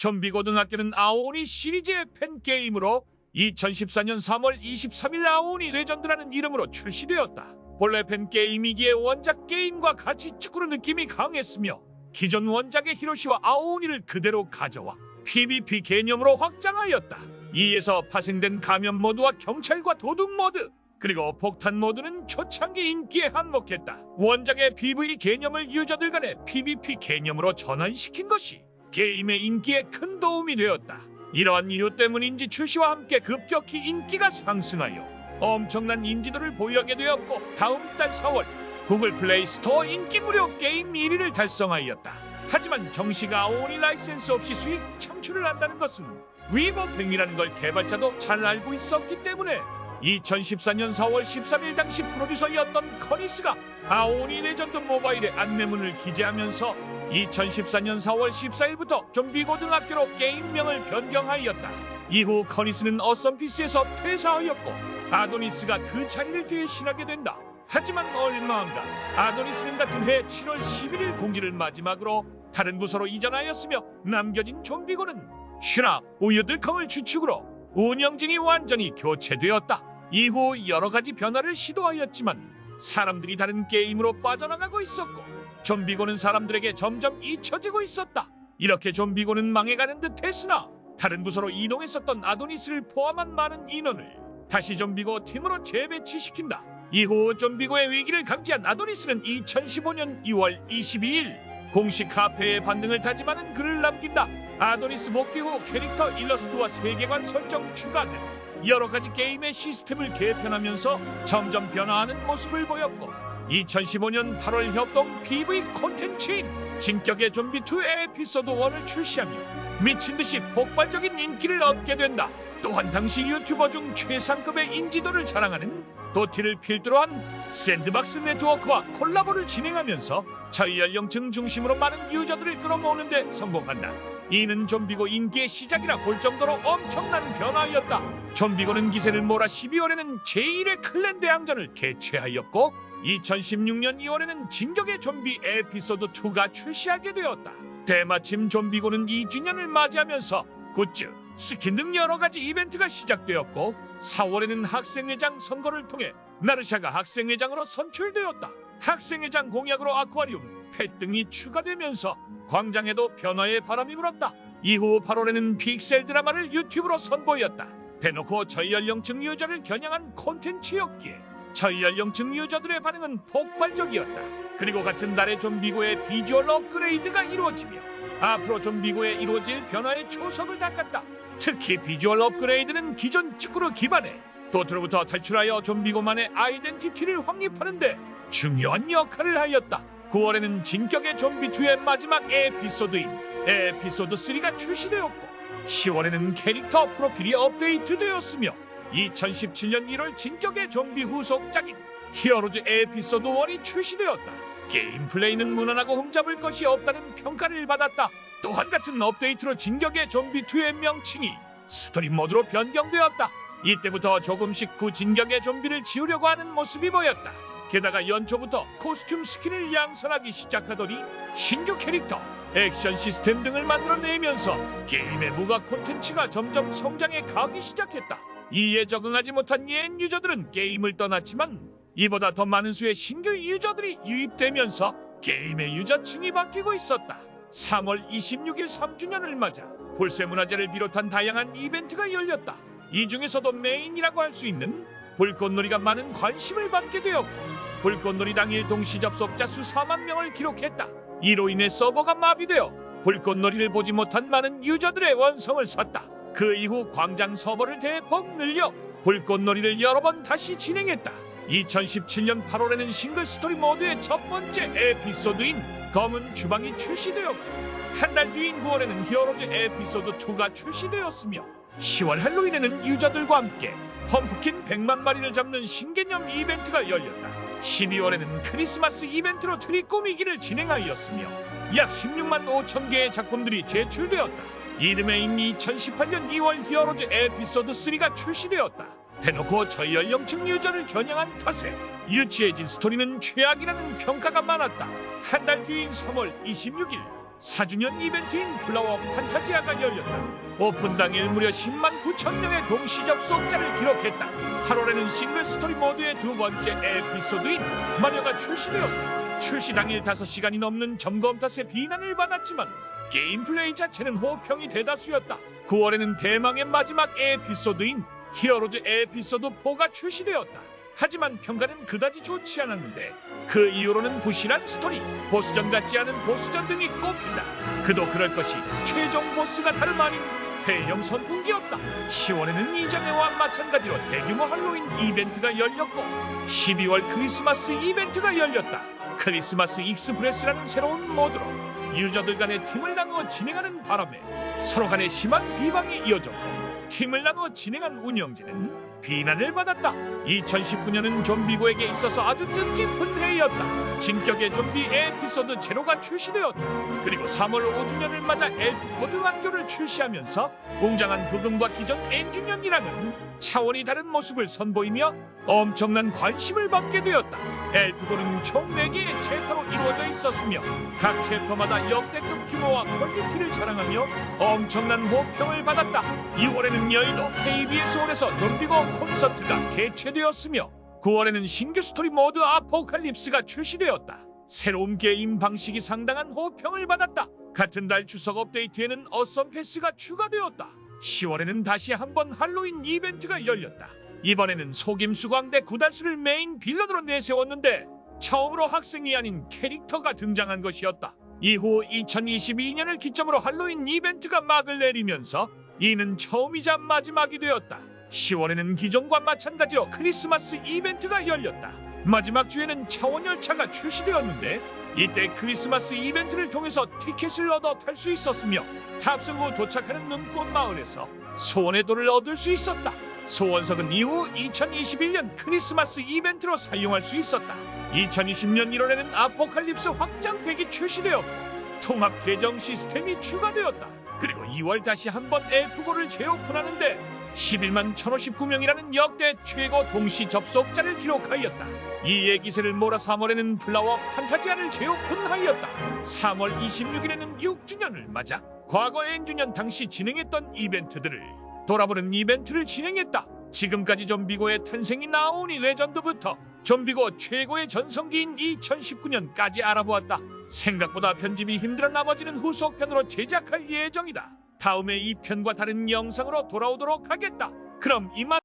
좀비 고등학교는 아오니 시리즈의 팬게임으로 2014년 3월 23일 아오니 레전드라는 이름으로 출시되었다. 본래 팬게임이기에 원작 게임과 같이 축구로 느낌이 강했으며 기존 원작의 히로시와 아오니를 그대로 가져와 PVP 개념으로 확장하였다. 이에서 파생된 감염 모드와 경찰과 도둑 모드 그리고 폭탄 모드는 초창기 인기에 한몫했다. 원작의 PV 개념을 유저들 간의 PVP 개념으로 전환시킨 것이 게임의 인기에 큰 도움이 되었다. 이러한 이유 때문인지 출시와 함께 급격히 인기가 상승하여 엄청난 인지도를 보유하게 되었고 다음 달 4월 구글 플레이 스토어 인기 무료 게임 1위를 달성하였다. 하지만 정식 아오니 라이센스 없이 수익 창출을 한다는 것은 위법행위라는 걸 개발자도 잘 알고 있었기 때문에 2014년 4월 13일 당시 프로듀서였던 커니스가 아오니 레전드 모바일의 안내문을 기재하면서 2014년 4월 14일부터 좀비 고등학교로 게임명을 변경하였다. 이후 커니스는 어썸피스에서 퇴사하였고 아도니스가 그 자리를 대신하게 된다. 하지만 얼마 안가 아도니스는 같은 해 7월 11일 공지를 마지막으로 다른 부서로 이전하였으며 남겨진 좀비고는 슈나 우유들컹을 주축으로 운영진이 완전히 교체되었다. 이후 여러 가지 변화를 시도하였지만 사람들이 다른 게임으로 빠져나가고 있었고 좀비고는 사람들에게 점점 잊혀지고 있었다. 이렇게 좀비고는 망해가는 듯 했으나 다른 부서로 이동했었던 아도니스를 포함한 많은 인원을 다시 좀비고 팀으로 재배치시킨다. 이후 좀비고의 위기를 감지한 아도니스는 2015년 2월 22일 공식 카페에 반등을 다짐하는 글을 남긴다. 아도니스 복귀 후 캐릭터 일러스트와 세계관 설정 추가등 여러 가지 게임의 시스템을 개편하면서 점점 변화하는 모습을 보였고 2015년 8월 협동 PV 콘텐츠인 진격의 좀비2 에피소드 1을 출시하며 미친듯이 폭발적인 인기를 얻게 된다. 또한 당시 유튜버 중 최상급의 인지도를 자랑하는 도티를 필두로 한 샌드박스 네트워크와 콜라보를 진행하면서 저희 연령층 중심으로 많은 유저들을 끌어모으는 데 성공한다. 이는 좀비고 인기의 시작이라 볼 정도로 엄청난 변화였다. 좀비고는 기세를 몰아 12월에는 제1회 클랜 대항전을 개최하였고 2016년 2월에는 진격의 좀비 에피소드 2가 출시하게 되었다. 대마침 좀비고는 2주년을 맞이하면서 굿즈, 스킨 등 여러 가지 이벤트가 시작되었고 4월에는 학생회장 선거를 통해 나르샤가 학생회장으로 선출되었다. 학생회장 공약으로 아쿠아리움, 펫 등이 추가되면서 광장에도 변화의 바람이 불었다. 이후 8월에는 픽셀 드라마를 유튜브로 선보였다. 대놓고 저희 연령층 유저를 겨냥한 콘텐츠였기에 저희 연령층 유저들의 반응은 폭발적이었다. 그리고 같은 달에 좀비고의 비주얼 업그레이드가 이루어지며 앞으로 좀비고에 이루어질 변화의 초석을 닦았다. 특히 비주얼 업그레이드는 기존 축구를 기반해 도트로부터 탈출하여 좀비고만의 아이덴티티를 확립하는데 중요한 역할을 하였다. 9월에는 진격의 좀비2의 마지막 에피소드인 에피소드 3가 출시되었고 10월에는 캐릭터 프로필이 업데이트되었으며 2017년 1월 진격의 좀비 후속작인 히어로즈 에피소드 1이 출시되었다. 게임 플레이는 무난하고 흠잡을 것이 없다는 평가를 받았다. 또한 같은 업데이트로 진격의 좀비2의 명칭이 스토리 모드로 변경되었다. 이때부터 조금씩 구 진격의 좀비를 지우려고 하는 모습이 보였다. 게다가 연초부터 코스튬 스킨을 양산하기 시작하더니 신규 캐릭터, 액션 시스템 등을 만들어내면서 게임의 무가 콘텐츠가 점점 성장해 가기 시작했다. 이에 적응하지 못한 옛 유저들은 게임을 떠났지만 이보다 더 많은 수의 신규 유저들이 유입되면서 게임의 유저층이 바뀌고 있었다. 3월 26일 3주년을 맞아 불새 문화제를 비롯한 다양한 이벤트가 열렸다. 이 중에서도 메인이라고 할 수 있는 불꽃놀이가 많은 관심을 받게 되었고 불꽃놀이 당일 동시 접속자 수 4만 명을 기록했다. 이로 인해 서버가 마비되어 불꽃놀이를 보지 못한 많은 유저들의 원성을 샀다. 그 이후 광장 서버를 대폭 늘려 불꽃놀이를 여러 번 다시 진행했다. 2017년 8월에는 싱글 스토리 모드의 첫 번째 에피소드인 검은 주방이 출시되었고 한 달 뒤인 9월에는 히어로즈 에피소드 2가 출시되었으며 10월 할로윈에는 유저들과 함께 펌프킨 100만 마리를 잡는 신개념 이벤트가 열렸다. 12월에는 크리스마스 이벤트로 트리 꾸미기를 진행하였으며 약 16만 5천 개의 작품들이 제출되었다. 이름에 이미 2018년 2월 히어로즈 에피소드 3가 출시되었다. 대놓고 저희 연령층 유저를 겨냥한 탓에 유치해진 스토리는 최악이라는 평가가 많았다. 한 달 뒤인 3월 26일 4주년 이벤트인 플라워 판타지아가 열렸다. 오픈 당일 무려 10만 9천 명의 동시 접속자를 기록했다. 8월에는 싱글 스토리 모드의 두 번째 에피소드인 마녀가 출시되었다. 출시 당일 5시간이 넘는 점검 탓에 비난을 받았지만 게임 플레이 자체는 호평이 대다수였다. 9월에는 대망의 마지막 에피소드인 히어로즈 에피소드 4가 출시되었다. 하지만 평가는 그다지 좋지 않았는데 그 이후로는 부실한 스토리, 보스전 같지 않은 보스전 등이 꼽힌다. 그도 그럴 것이 최종 보스가 다름 아닌 대형 선풍기였다. 10월에는 이전에와 마찬가지로 대규모 할로윈 이벤트가 열렸고 12월 크리스마스 이벤트가 열렸다. 크리스마스 익스프레스라는 새로운 모드로 유저들 간의 팀을 나누어 진행하는 바람에 서로 간의 심한 비방이 이어졌고 팀을 나누어 진행한 운영진은 비난을 받았다. 2019년은 좀비고에게 있어서 아주 뜻깊은 해였다. 진격의 좀비 에피소드 제로가 출시되었다. 그리고 3월 5주년을 맞아 엘프코드 완교를 출시하면서 웅장한 부금과 기존 엔주년이랑은 차원이 다른 모습을 선보이며 엄청난 관심을 받게 되었다. 엘프고는 총 4개의 챕터로 이루어져 있었으며 각 챕터마다 역대급 규모와 퀄리티를 자랑하며 엄청난 호평을 받았다. 6월에는 여의도 KBS 홀에서 좀비고 콘서트가 개최되었으며 9월에는 신규 스토리 모드 아포칼립스가 출시되었다. 새로운 게임 방식이 상당한 호평을 받았다. 같은 달 추석 업데이트에는 어썸 패스가 추가되었다. 10월에는 다시 한번 할로윈 이벤트가 열렸다. 이번에는 속임수광대 구달수를 메인 빌런으로 내세웠는데 처음으로 학생이 아닌 캐릭터가 등장한 것이었다. 이후 2022년을 기점으로 할로윈 이벤트가 막을 내리면서 이는 처음이자 마지막이 되었다. 10월에는 기존과 마찬가지로 크리스마스 이벤트가 열렸다. 마지막 주에는 차원 열차가 출시되었는데 이때 크리스마스 이벤트를 통해서 티켓을 얻어 탈 수 있었으며 탑승 후 도착하는 눈꽃 마을에서 소원의 돌을 얻을 수 있었다. 소원석은 이후 2021년 크리스마스 이벤트로 사용할 수 있었다. 2020년 1월에는 아포칼립스 확장팩이 출시되었고 통합 계정 시스템이 추가되었다. 그리고 2월 다시 한번 F9를 재오픈하는데 11만 1059명이라는 역대 최고 동시 접속자를 기록하였다. 이에 기세를 몰아 3월에는 플라워 판타지아를 재오픈하였다. 3월 26일에는 6주년을 맞아 과거 N주년 당시 진행했던 이벤트들을 돌아보는 이벤트를 진행했다. 지금까지 좀비고의 탄생이 나오니 레전드부터 좀비고 최고의 전성기인 2019년까지 알아보았다. 생각보다 편집이 힘들어 나머지는 후속편으로 제작할 예정이다. 다음에 이 편과 다른 영상으로 돌아오도록 하겠다. 그럼 이만